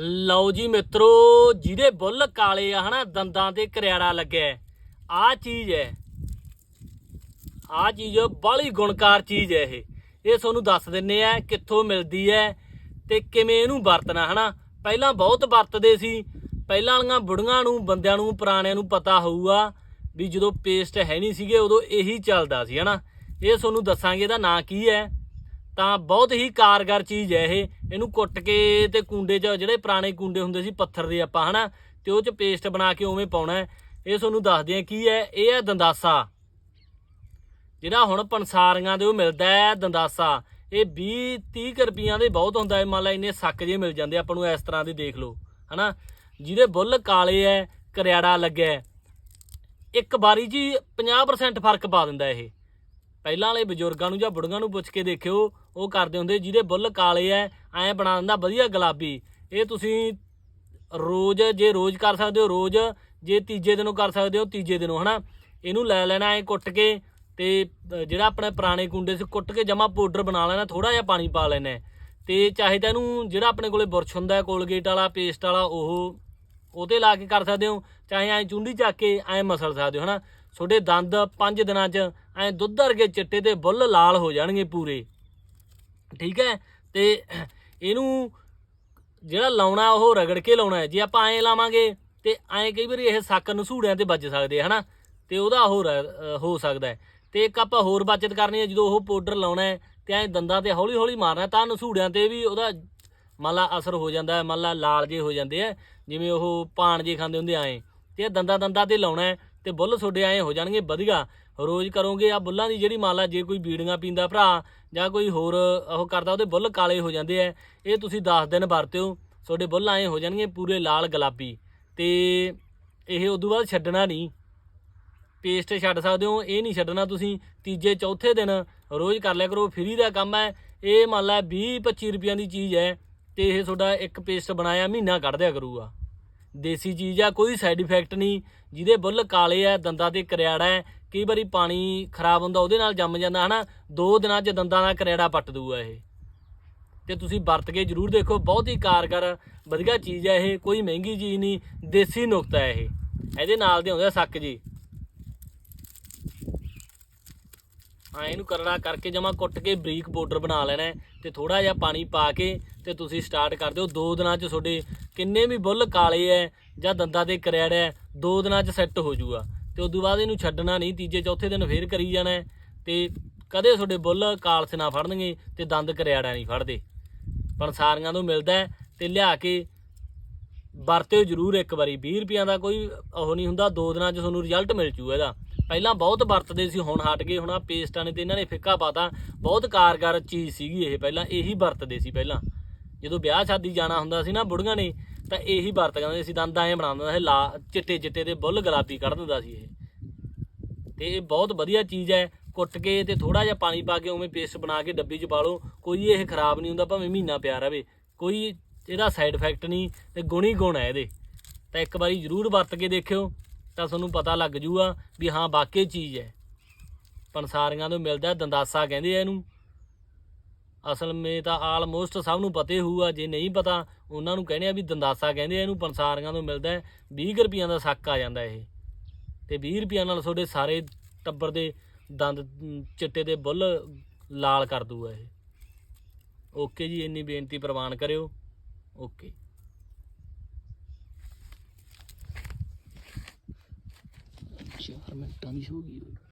ਲਓ ਜੀ ਮਿੱਤਰੋ, ਜਿਹਦੇ ਬੁੱਲ ਕਾਲੇ ਆ ਹਨਾ, ਦੰਦਾਂ ਤੇ ਕਰਿਆੜਾ ਲੱਗਿਆ ਆ ਚੀਜ਼ ਹੈ ਆ ਚੀਜ਼ ਬੜੀ ਗੁਣਕਾਰ ਚੀਜ਼ ਹੈ ਇਹ। ਇਹ ਤੁਹਾਨੂੰ ਦੱਸ ਦਿੰਨੇ ਆ ਕਿੱਥੋਂ ਮਿਲਦੀ ਹੈ ਤੇ ਕਿਵੇਂ ਇਹਨੂੰ ਵਰਤਣਾ, ਹਨਾ? ਪਹਿਲਾਂ ਬਹੁਤ ਵਰਤਦੇ ਸੀ। ਪਹਿਲਾਂ ਵਾਲੀਆਂ ਬੁੜੀਆਂ ਨੂੰ, ਬੰਦਿਆਂ ਨੂੰ, ਪੁਰਾਣਿਆਂ ਨੂੰ ਪਤਾ ਹੋਊਗਾ ਵੀ ਜਦੋਂ ਪੇਸਟ ਹੈ ਨਹੀਂ ਸੀਗੇ, ਉਦੋਂ ਇਹੀ ਚੱਲਦਾ ਸੀ, ਹਨਾ? ਇਹ ਤੁਹਾਨੂੰ ਦੱਸਾਂਗੇ ਇਹਦਾ ਨਾਂ ਕੀ ਹੈ ਤਾਂ ਬਹੁਤ ਹੀ ਕਾਰਗਰ ਚੀਜ਼ ਹੈ ਇਹ। ਇਹਨੂੰ ਕੁੱਟ ਕੇ ਤੇ ਕੁੰਡੇ 'ਚ, ਜਿਹੜੇ ਪੁਰਾਣੇ ਕੁੰਡੇ ਹੁੰਦੇ ਸੀ ਪੱਥਰ ਦੇ ਆਪਾਂ, ਹਨਾ? ਤੇ ਉਹ 'ਚ ਪੇਸਟ ਬਣਾ ਕੇ ਉਵੇਂ ਪਾਉਣਾ ਇਹ ਤੁਹਾਨੂੰ ਦੱਸਦੇ ਆ ਕੀ ਹੈ। ਇਹ ਹੈ ਦੰਦਾਸਾ। ਜਿਹੜਾ ਹੁਣ ਪੰਸਾਰੀਆਂ ਦੇ ਉਹ ਮਿਲਦਾ ਹੈ ਦੰਦਾਸਾ। ਇਹ 20 30 ਕੁ ਰੁਪਈਆਂ ਦੇ ਬਹੁਤ ਹੁੰਦਾ ਹੈ। ਮੰਨ ਲਾ ਇੰਨੇ ਸੱਕ ਜੇ ਮਿਲ ਜਾਂਦੇ ਆਪਾਂ ਨੂੰ ਇਸ ਤਰ੍ਹਾਂ ਦੇ ਦੇਖ ਲਓ, ਹਨਾ? ਜਿਹਦੇ ਬੁੱਲ ਕਾਲੇ ਐ ਕਰਿਆੜਾ ਲੱਗਿਆ ਇੱਕ ਵਾਰੀ ਜੀ 50% ਫ਼ਰਕ ਪਾ ਦਿੰਦਾ ਇਹ। ਪਹਿਲਾਂ ਵਾਲੇ ਬਜ਼ੁਰਗਾਂ ਨੂੰ ਜਾਂ ਬੁੜੀਆਂ ਨੂੰ ਪੁੱਛ ਕੇ ਦੇਖਿਓ, ਉਹ ਕਰਦੇ ਹੁੰਦੇ ਜਿਹਦੇ ਬੁੱਲ ਕਾਲੇ ਐ, ਐਂ ਬਣਾ ਦਿੰਦਾ, ਵਧੀਆ ਗੁਲਾਬੀ। ਇਹ ਤੁਸੀਂ ਰੋਜ਼ ਜੇ ਰੋਜ਼ ਕਰ ਸਕਦੇ ਹੋ, ਰੋਜ਼ ਜੇ ਤੀਜੇ ਦਿਨੋਂ ਕਰ ਸਕਦੇ ਹੋ, ਤੀਜੇ ਦਿਨੋਂ, ਹਨਾ? ਇਹਨੂੰ ਲੈ ਲੈਣਾ ਐ ਕੁੱਟ ਕੇ ਤੇ ਜਿਹੜਾ ਆਪਣੇ ਪੁਰਾਣੇ ਕੁੰਡੇ ਸੀ, ਕੁੱਟ ਕੇ ਜਮਾ ਪਾਊਡਰ ਬਣਾ ਲੈਣਾ ਥੋੜਾ ਜਿਹਾ ਪਾਣੀ ਪਾ ਲੈਣਾ ਹੈ। ਤੇ ਚਾਹੇ ਤਾਂ ਇਹਨੂੰ ਜਿਹੜਾ ਆਪਣੇ ਕੋਲੇ ਬੁਰਸ਼ ਹੁੰਦਾ ਕੋਲਗੇਟ ਵਾਲਾ, ਪੇਸਟ ਵਾਲਾ, ਉਹ ਉਹਤੇ ਲਾ ਕੇ ਕਰ ਸਕਦੇ ਹੋ, ਚਾਹੇ ਐਂ ਚੁੰਡੀ ਚੱਕ ਕੇ ਐਂ ਮਸਲ ਸਕਦੇ ਹੋ, ਹਨਾ? ਤੁਹਾਡੇ ਦੰਦ 5 ਦਿਨਾਂ 'ਚ ਐਂ ਦੁੱਧ ਵਰਗੇ ਚਿੱਟੇ ਤੇ ਬੁੱਲ ਲਾਲ ਹੋ ਜਾਣਗੇ ਪੂਰੇ। ਠੀਕ ਹੈ? ਤੇ ਇਹਨੂੰ ਜਿਹੜਾ ਲਾਉਣਾ ਉਹ ਰਗੜ ਕੇ ਲਾਉਣਾ ਜੇ ਆਪਾਂ ਐਂ ਲਾਵਾਂਗੇ ਤੇ ਐਂ ਕਈ ਵਾਰੀ ਇਹ ਸੱਕ ਨਸੂੜਿਆਂ ਤੇ ਵੱਜ ਸਕਦੇ ਆ, ਹਨਾ? ਤੇ ਉਹਦਾ ਹੋਰ ਅ, ਹੋ ਸਕਦਾ ਹੈ। ਤੇ ਇੱਕ ਆਪਾਂ ਹੋਰ ਬਚਤ ਕਰਨੀ ਹੈ ਜਦੋਂ ਉਹ ਪਾਊਡਰ ਲਾਉਣਾ ਹੈ ਤੇ ਐਂ ਦੰਦਾਂ ਤੇ ਹੌਲੀ ਹੌਲੀ ਮਾਰਨਾ ਤਾਂ ਨਸੂੜਿਆਂ ਤੇ ਵੀ ਉਹਦਾ ਮੰਨ ਲਾ ਅਸਰ ਹੋ ਜਾਂਦਾ ਹੈ ਮੰਨ ਲਾ ਲਾਲ ਜੇ ਹੋ ਜਾਂਦੇ ਆ ਜਿਵੇਂ ਉਹ ਪਾਣ ਜੇ ਖਾਂਦੇ ਹੁੰਦੇ ਐਂ। ਤੇ ਇਹ ਦੰਦਾਂ ਦੰਦਾਂ ਤੇ ਲਾਉਣਾ ਤੇ ਬੁੱਲ ਤੁਹਾਡੇ ਐਂ ਹੋ ਜਾਣਗੇ, ਵਧੀਆ। ਰੋਜ਼ ਕਰੋਗੇ ਆ ਬੁੱਲਾਂ ਦੀ ਜਿਹੜੀ ਮੰਨ ਲਾ ਜੇ ਕੋਈ ਬੀੜੀਆਂ ਪੀਂਦਾ ਭਰਾ, ਜਾਂ ਕੋਈ ਹੋਰ ਉਹ ਕਰਦਾ, ਉਹਦੇ ਬੁੱਲ ਕਾਲੇ ਹੋ ਜਾਂਦੇ ਆ ਇਹ ਤੁਸੀਂ 10 ਦਿਨ ਵਰਤਿਓ। ਤੁਹਾਡੇ ਬੁੱਲ ਐਂ ਹੋ ਜਾਣਗੇ, ਪੂਰੇ ਲਾਲ ਗੁਲਾਬੀ। ਤੇ ਇਹ ਉਦੋਂ ਬਾਅਦ ਛੱਡਣਾ ਨਹੀਂ। ਪੇਸਟ ਛੱਡ ਸਕਦੇ ਹੋ, ਇਹ ਨਹੀਂ ਛੱਡਣਾ ਤੁਸੀਂ। ਤੀਜੇ, ਚੌਥੇ ਦਿਨ ਰੋਜ਼ ਕਰ ਲਿਆ ਕਰੋ, ਫ੍ਰੀ ਦਾ ਕੰਮ ਹੈ ਇਹ ਮੰਨ ਲਾ 20 25 ਰੁਪਈਆਂ ਦੀ ਚੀਜ਼ ਹੈ ਤੇ ਇਹ ਤੁਹਾਡਾ ਇੱਕ ਪੇਸਟ ਬਣਾਇਆ, ਮਹੀਨਾ ਕੱਢ ਦਿਆ ਕਰੂਗਾ। ਦੇਸੀ ਚੀਜ਼ ਆ, ਕੋਈ ਸਾਈਡ ਇਫੈਕਟ ਨਹੀਂ। ਜਿਹਦੇ ਬੁੱਲ ਕਾਲੇ ਆ, ਦੰਦਾਂ ਤੇ ਕਰਿਆੜਾ ਹੈ ਕਈ ਵਾਰੀ ਪਾਣੀ ਖਰਾਬ ਹੁੰਦਾ, ਉਹਦੇ ਨਾਲ ਜੰਮ ਜਾਂਦਾ, ਹਨਾ। ਦੋ ਦਿਨਾਂ 'ਚ ਦੰਦਾਂ ਦਾ ਕਰਿਆੜਾ ਪੱਟ ਦੂਗਾ ਇਹ। ਤੇ ਤੁਸੀਂ ਵਰਤ ਕੇ ਜਰੂਰ ਦੇਖੋ, ਬਹੁਤ ਹੀ ਕਾਰਗਰ, ਵਧੀਆ ਚੀਜ਼ ਹੈ ਇਹ, ਕੋਈ ਮਹਿੰਗੀ ਚੀਜ਼ ਨਹੀਂ, ਦੇਸੀ ਨੁਕਤਾ ਹੈ ਇਹ। ਇਹਦੇ ਨਾਲ ਦੇ ਆਉਂਦਾ ਆ ਸੱਕ ਜੀ। ਹਾਂ, ਇਹਨੂੰ ਕਰੜਾ ਕਰਕੇ ਜਮਾ ਕੁੱਟ ਕੇ ਬਰੀਕ ਪਾਊਡਰ ਬਣਾ ਲੈਣਾ ਹੈ ਤੇ ਥੋੜਾ ਜਿਹਾ ਪਾਣੀ ਪਾ ਕੇ ਤੇ ਤੁਸੀਂ ਸਟਾਰਟ ਕਰ ਦਿਓ। ਦੋ ਦਿਨਾਂ 'ਚ ਤੁਹਾਡੇ ਕਿੰਨੇ ਵੀ ਬੁੱਲ ਕਾਲੇ ਐ ਜਾਂ ਦੰਦਾਂ ਤੇ ਕਰਿਆੜਾ ਹੈ ਦੋ ਦਿਨਾਂ 'ਚ ਸੈੱਟ ਹੋ ਜਾਊਗਾ ਤੇ ਉਦੋਂ ਬਾਅਦ ਇਹਨੂੰ ਛੱਡਣਾ ਨਹੀਂ, ਤੀਜੇ, ਚੌਥੇ ਦਿਨ ਫੇਰ ਕਰੀ ਜਾਣਾ ਹੈ ਤੇ ਕਦੇ ਤੁਹਾਡੇ ਬੁੱਲ ਕਾਲਸ ਨਾ ਫੜਨਗੇ ਤੇ ਦੰਦ ਕਰਿਆੜਾ ਨਹੀਂ ਫੜਦੇ। ਪੰਸਾਰੀਆਂ ਤੋਂ ਮਿਲਦਾ ਹੈ ਤੇ ਲਿਆ ਕੇ ਵਰਤਿਓ ਜ਼ਰੂਰ ਇੱਕ ਵਾਰੀ। 20 ਰੁਪਈਆਂ ਦਾ ਕੋਈ ਉਹ ਨਹੀਂ ਹੁੰਦਾ, ਦੋ ਦਿਨਾਂ 'ਚ ਤੁਹਾਨੂੰ ਰਿਜ਼ਲਟ ਮਿਲ ਜੂ ਇਹਦਾ। ਪਹਿਲਾਂ ਬਹੁਤ ਵਰਤਦੇ ਸੀ, ਹੁਣ ਹਟ ਗਏ, ਹੁਣ ਆ ਪੇਸਟਾਂ ਨੇ ਤੇ ਇਹਨਾਂ ਨੇ ਫਿੱਕਾ ਪਾਤਾ। ਬਹੁਤ ਕਾਰਗਰ ਚੀਜ਼ ਸੀਗੀ ਇਹ ਪਹਿਲਾਂ, ਇਹੀ ਵਰਤਦੇ ਸੀ ਪਹਿਲਾਂ। ਜਦੋਂ ਵਿਆਹ ਸ਼ਾਦੀ ਜਾਣਾ ਹੁੰਦਾ ਸੀ ਨਾ ਬੁੜੀਆਂ ਨੇ, ਤਾਂ ਇਹੀ ਵਰਤ ਕਹਿੰਦੇ ਸੀ, ਦੰਦ ਐਂ ਬਣਾ ਦਿੰਦਾ ਸੀ, ਲਾ ਚਿੱਟੇ ਚਿੱਟੇ ਤੇ ਬੁੱਲ ਗੁਲਾਬੀ ਕੱਢ ਦਿੰਦਾ ਸੀ ਇਹ। ਤੇ ਇਹ ਬਹੁਤ ਵਧੀਆ ਚੀਜ਼ ਹੈ, ਕੁੱਟ ਕੇ ਤੇ ਥੋੜਾ ਜਿਹਾ ਪਾਣੀ ਪਾ ਕੇ ਉਵੇਂ ਪੇਸਟ ਬਣਾ ਕੇ ਡੱਬੀ 'ਚ ਪਾ ਲਓ, ਕੋਈ ਇਹ ਖਰਾਬ ਨਹੀਂ ਹੁੰਦਾ, ਭਾਵੇਂ ਮਹੀਨਾ ਪਿਆ ਰਵੇ, ਕੋਈ ਇਹਦਾ ਸਾਈਡ ਇਫੈਕਟ ਨਹੀਂ ਤੇ ਗੁਣੀ ਗੁਣ ਹੈ ਇਹਦੇ। ਤਾਂ ਇੱਕ ਵਾਰੀ ਜ਼ਰੂਰ ਵਰਤ ਕੇ ਦੇਖਿਓ, ਤਾਂ ਤੁਹਾਨੂੰ ਪਤਾ ਲੱਗ ਜੂਗਾ ਵੀ ਹਾਂ ਵਾਕਈ ਚੀਜ਼ ਹੈ। ਪੰਸਾਰੀਆਂ ਤੋਂ ਮਿਲਦਾ ਦੰਦਾਸਾ ਕਹਿੰਦੇ ਆ ਇਹਨੂੰ। ਅਸਲ ਮੇ ਤਾਂ ਆਲਮੋਸਟ ਸਭ ਨੂੰ ਪਤਾ ਹੀ ਹੋਊਗਾ, ਜੇ ਨਹੀਂ ਪਤਾ, ਉਹਨਾਂ ਨੂੰ ਕਹਿੰਦੇ ਆ ਵੀ ਦੰਦਾਸਾ ਕਹਿੰਦੇ ਆ, ਇਹਨੂੰ ਪੰਸਾਰੀਆਂ ਤੋਂ ਮਿਲਦਾ ਹੈ 20 ਕੁ ਰੁਪਈਆਂ ਦਾ ਸੱਕ ਆ ਜਾਂਦਾ ਇਹ। ਤੇ 20 ਰੁਪਈਆਂ ਨਾਲ ਤੁਹਾਡੇ ਸਾਰੇ ਟੱਬਰ ਦੇ ਦੰਦ ਚਿੱਟੇ ਦੇ ਬੁੱਲ ਲਾਲ ਕਰ ਦੂਗਾ ਇਹ। ਓਕੇ ਜੀ, ਇੰਨੀ ਬੇਨਤੀ ਪ੍ਰਵਾਨ ਕਰਿਓ। ਓਕੇ। ਚਾਰ ਮਿੰਟਾਂ ਦੀ ਹੋ ਗਈ।